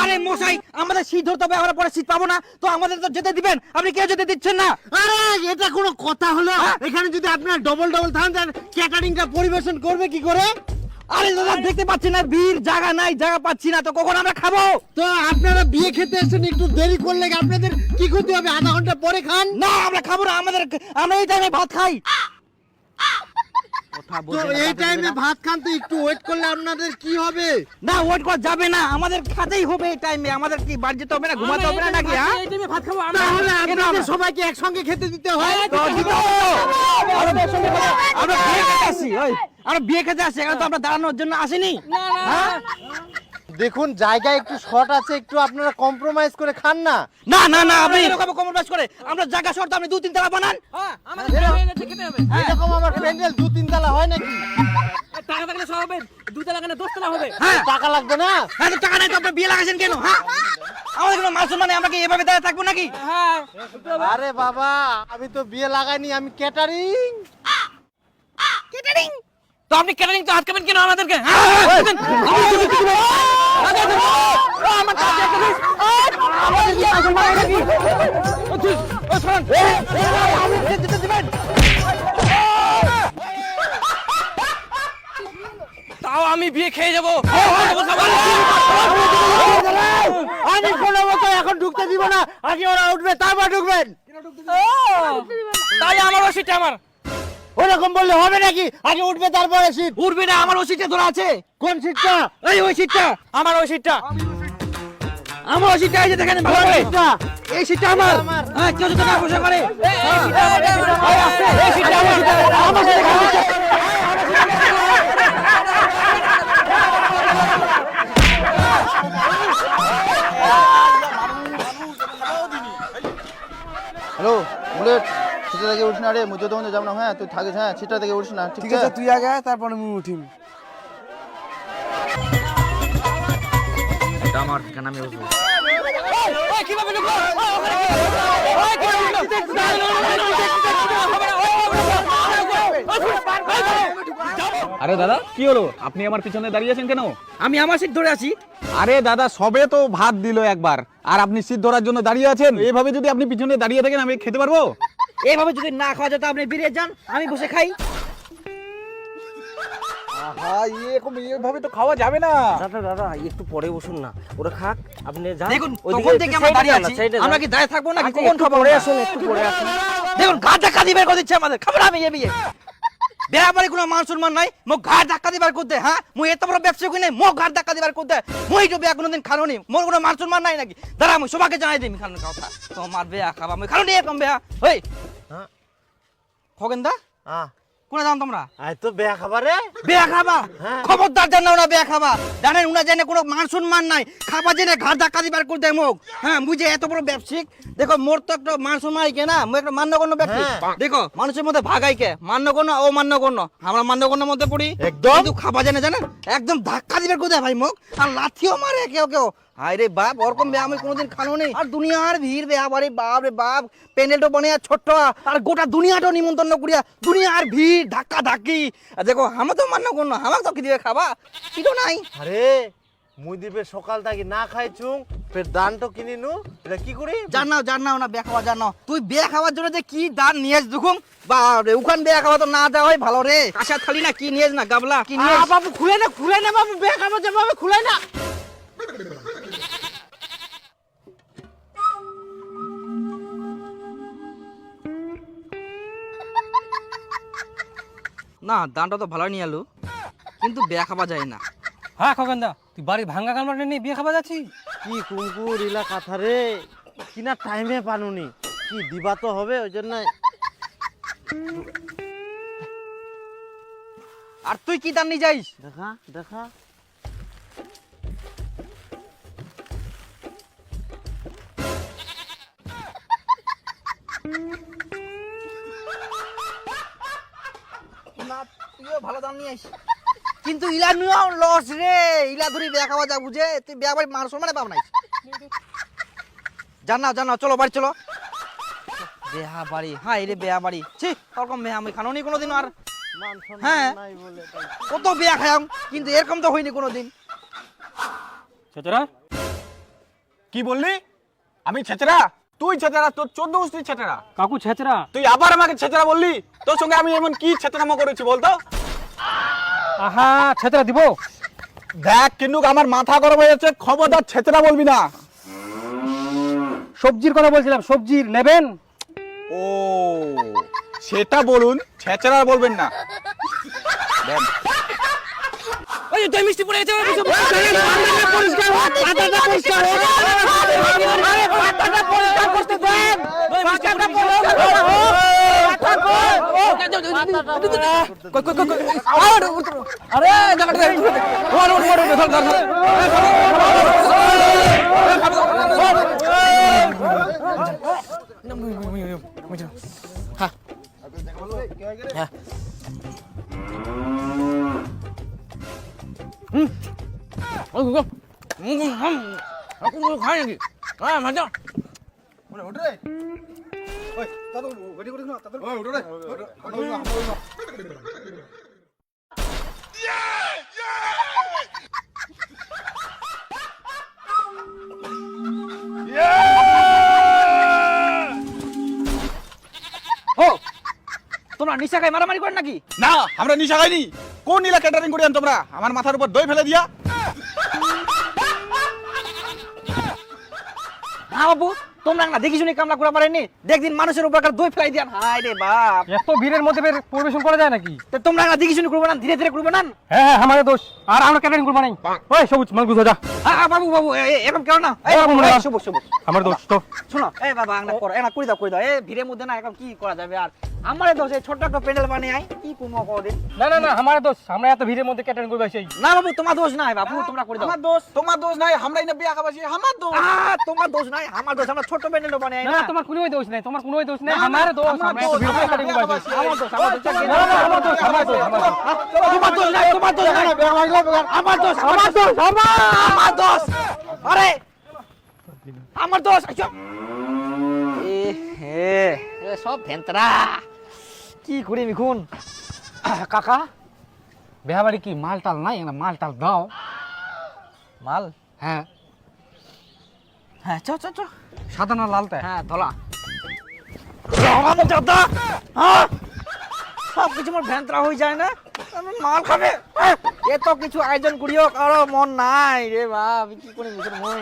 আরে মশাই আমাদের শীত ধরতে হবে আমরা পরে শীত পাবো না। তো আমাদের তো যেতে দিবেন আপনি কেউ যেতে দিচ্ছেন না। আরে এটা কোনো কথা হলো? এখানে যদি আপনার ডবল ডবল থাকেন তাহলে ক্যাটারিংটা পরিবেশন করবে কি করে? আরে দাদা দেখতে পাচ্ছি না বীর জায়গা নাই জায়গা পাচ্ছি না তো কখন আমরা খাব? তো আপনারা বিয়ে খেতে এসেছেন একটু দেরি করলে কি আপনাদের কি করতে হবে? আধা ঘণ্টা পরে খান। না আমরা খাব না আমাদের আমরা এই টাইমে ভাত খাই। তো এই টাইমে ভাত খান তো একটু ওয়েট করলে আপনাদের কি হবে? না ওয়েট করা যাবে না আমাদের খাতেই হবে এই টাইমে আমাদের কি বাড়ি যেতে হবে না ঘুমাতে হবে না নাকি হ্যাঁ? তাহলে আপনাদের সবাইকে একসঙ্গে খেতে দিতে হয়। তো দিতে হবে। আমরা একসঙ্গে আমরা বিয়ে খেতে আসি ওই আমরা বিয়ে খেতে আসি এখানে তো আমরা দাঁড়ানোর জন্য আসিনি। হ্যাঁ? দেখুন জায়গা একটু শর্ট আছে একটু আপনারা কম্প্রোমাইজ করে খান না। না না না আপনি এরকম কম্প্রোমাইজ করে আমরা জায়গা শর্ত আপনি দু তিন তালা বানান। এরকম আমার প্যান্ডেল দু তিন তলা হয় নাকি? টাকা লাগলে সব হবে দুই তলা কেন দশ তলা হ্যাঁ। টাকা লাগবে না? হ্যাঁ তো টাকা নাই তো আপনি বিয়ে লাগাইছেন কেন হ্যাঁ? আমাদের কোনো মান সম্মান নেই আমরা কি এভাবে দাঁড়িয়ে থাকব নাকি? আরে বাবা আমি তো বিয়ে লাগাইনি আমি ক্যাটারিং ক্যাটারিং তো আপনি ক্যাটারিং তো হাত কেন আমাদেরকে হ্যাঁ দিবেন। আমাদের দিতে দিবেন। আমাদের দিতে দিবেন। ও, আমার কাছে একটা দিস। ও, আমাদের কি মান সম্মান নেই নাকি? ও, তুই, ও, শোন। এ, এ, আমাদের দিতে দিবেন। তাও আমি বিয়ে খেয়ে যাব আমি কোনো মতো এখন ঢুকতে দিব না আগে ওরা উঠবে তারপর ঢুকবেন তাই আমার ওষুধটা আমার ওরকম বললে হবে নাকি আগে উঠবে তারপরে সিট উঠবে না আমার ওষুধটা ধরা আছে কোন সিটটা এই ওই সিটটা আমার ওই সিটটা আমার ওই সিটটা এই যে দেখেন ভালো সিটটা এই সিটটা আমার। হ্যাঁ কেউ যদি করে এই সিটটা আমার, আমার। হ্যালো বুলেট সেটা থেকে উঠিস না রে তো তখন যাব না। হ্যাঁ তুই থাকিস হ্যাঁ সেটা থেকে উঠিস না। ঠিক আছে তুই আগে তারপরে আমি উঠিম। এটা আমার ঠিকানা আমি ওই কীভাবে ঢুকলো? আরে দাদা কি হলো আপনি আমার পিছনে দাঁড়িয়ে আছেন কেন আমি আমার সিট ধরে আছি আরে দাদা সবে তো ভাত দিল একবার আর আপনি সিট ধরার জন্য দাঁড়িয়ে আছেন এইভাবে যদি আপনি পিছনে দাঁড়িয়ে থাকেন আমি খেতে পারব এইভাবে যদি না খাওয়া যেত আপনি বেরিয়ে যান আমি বসে খাই হ্যাঁ এরকম এইভাবে তো খাওয়া যাবে না। দাদা দাদা একটু পরে বসুন না। ওরা খাক আপনি যান। দেখুন তখন থেকে আমরা দাঁড়িয়ে আছি। side এ যান। আমরা কি দাঁড়িয়ে থাকব নাকি? কখন খাব? পরে আসুন একটু পরে আসুন। দেখুন ঘাট ধাক্কা দিবার করে দিচ্ছে আমাদের। খবর আমি এ বিয়ে। বেড়া কোনো মান সম্মান নাই। মোক ঘাট ধাক্কা দিবার করতে হ্যাঁ? মুই এত বড় ব্যবসা কিনে মোক ঘাট ধাক্কা দিবার করতে মুই তো বেয়া কোনোদিন খানো নি মোর কোনো মান সম্মান নাই নাকি? দাঁড়া সবাইকে জানাই দিই খানোর কথা। তোমার বেয়া খাবা মুই খানো নি এরকম বেয়া। ওই হ্যাঁ। খগেন দা আহ কোনে যান তোমরা? আয় তো বেয়া খাবারে। বেয়া খাবা হ্যাঁ। খবরদার জানো না বেয়া খাবা জানেন উনা জানে কোনো মান সম্মান নাই। খাবা জেনে ঘাট ধাক্কা দিবার মোক হ্যাঁ বুঝে এত বড় ব্যবসায়িক দেখো মোর তো একটা মান সম্মান আইকে না মুই একটা মান্যগণ্য ব্যক্তি হ্যাঁ। দেখো মানুষের মধ্যে ভাগ আইকে মান্যগণ্য ও মান্যগণ্য আমরা মান্যগণ্যের মধ্যে পড়ি। একদম। কিন্তু খাবা জানে জানেন? একদম ধাক্কা দিবার কোথায় ভাই মোক আর লাথিও মারে কেউ কেউ। হায় রে বাপ ওরকম বেয়া আমি কোনোদিন খানো নেই আর দুনিয়ার ভিড় বেয়া বাড়ি বাপ রে বাপ প্যান্ডেলটা বনে আর ছোট্ট আর গোটা দুনিয়াটা নিমন্ত্রণ করিয়া দুনিয়ার ভিড় ধাক্কা ধাক্কি আর দেখো আমার তো মান্য করল আমাকে তো কি দিবে খাবা? কিছু নাই। আরে মুই দিবে সকাল থাকি না খাই চুং ফের দানটো কিনি নু এটা কি করি? জান নাও জান নাও না বেয়া খাওয়া জান নাও। তুই বেয়া খাওয়ার জন্য যে কি দান নিয়েছ দেখুন বা রে উখান বেয়া খাওয়া তো না দেওয়া হয় ভালো রে। কাঁচা থালি না কি নিয়েছ না গাবলা কি নিয়েছ? বাবু খুলে না খুলে না বাবু বেয়া খাবার যে বাবু খুলে না। না দানটা তো ভালো নিয়ে এলো। কিন্তু বেয়া খাওয়া যায় না। হ্যাঁ খগেন দা তুই বাড়ির ভাঙ্গা কালমাটা নিয়ে বিয়ে খাবা যাচ্ছি কি কুঙ্কুর ইলা কথা রে? কিনা টাইমে পানুনি। কি দিবা তো হবে ওই জন্য আর তুই কি দান নিয়ে যাইস? দেখা দেখা। তুইও ভালো দাম নিয়ে আইস। কিন্তু ইলা নিয়েও লস রে ইলা ধরি বেয়া খাওয়া যা বুঝে? তুই বেয়া বাড়ি মার সমানে পাব নাই জানাও জানাও চলো বাড়ি চলো। বেহা বাড়ি হ্যাঁ রে বেয়া বাড়ি। ছি ওরকম বেহা আমি খানো নি কোনোদিন আর। হ্যাঁ। নাই বলে তাই। কত বেয়া খায়াম কিন্তু এরকম তো হয়নি কোনোদিন। চচরা? কি বললি? আমি ছেচরা তুই ছেচরা তোর চোদ্দ গোষ্ঠী ছেচরা কাকু ছেচরা তুই আবার আমাকে ছেচরা বললি? তোর সঙ্গে আমি এমন কি ছেচরামো করেছি বলতো? আহা ছেচরা দিব। দেখ কিন্তু আমার মাথা গরম হয়ে যাচ্ছে খবরদার ছেচরা বলবি না। সবজির কথা বলছিলাম সবজির নেবেন? ও সেটা বলুন ছেচরা বলবেন না। ওই যে দই মিষ্টি পড়ে গেছে পরিষ্কার পাতাটা পরিষ্কার। পাতাটা পরিষ্কার করতে দেন। পাতাটা পরিষ্কার হোক। আরে জায়গাটা দেখ। ওর, ওর, ওর, ওর, ধর, ধর, ধর। খাই নাকি হ্যাঁ মজা ও তোমরা নিশা খাই মারামারি করেন নাকি না আমরা নিশা খাইনি কোন নীলা ক্যাটারিং করিয়ান তোমরা আমার মাথার উপর দই ফেলে দিয়া। হ্যাঁ বাবু তোমরা না দেখি শুনে কামলা করা পারেনি দেখদিন মানুষের উপর একটা দই ফেলাই দিয়ান। হাই রে বাপ। এত ভিড়ের মধ্যে বের পরিবেশন করা যায় নাকি? তো তোমরা না দেখি শুনে করব না? ধীরে ধীরে করব না? হ্যাঁ হ্যাঁ আমাদের দোষ। আর আমরা ক্যাটারিং করব নাই। ওই সবুজ মাল গুছো যা। আ, বাবু বাবু এ- এ- এরকম কেন না। না। শুভ শুভ আমার দোষ তো। শোনো এই বাবা আংনা করো এনা করে দাও করে দাও। এই ভিড়ের মধ্যে না এখন কি করা যাবে আর? আমার দোষ এই ছোট্ট একটা প্যান্ডেল বানিয়ে আই কি কুমো কদিন না না না আমার দোষ। আমরা এত ভিড়ের মধ্যে ক্যাটারিং করব সেই। না বাবু তোমার দোষ নাই বাবু তোমরা করে দাও। আমার দোষ? তোমার দোষ নাই আমরাই না বিয়া আমার দোষ। আ, তোমার দোষ নাই আমার দোষ। আমরা ছোট প্যান্ডেল বানিয়ে আই না তোমার কোনোই দোষ নাই তোমার কোনোই দোষ নাই আমার দোষ। আমরা এত ভিড়ের আমরা ক্যাটারিং করব আমার দোষ আমার দোষ। না না আমার দোষ আমার দোষ আমার তোমার দোষ নাই তোমার দোষ নাই। আমার দোষ আমার দোষ আমার আমার দোষ। আরে! আমার দোষ আচ্ছা। এ হে। সব ভেন্তরা। কি করি মিখুন কাকা? বিয়া বাড়ি কি মাল টাল নাই? না মাল টাল দাও। মাল? হ্যাঁ। হ্যাঁ চ চ চ। সাদা না লালটা হ্যাঁ ধলা। দাদা হ্যাঁ সব কিছু আমার ভেন্তরা হয়ে যায় না। আমি মাল খাবে। এত কিছু আয়োজন করিও কারও মন নাই রে বাপ কি করে মিখুন মই?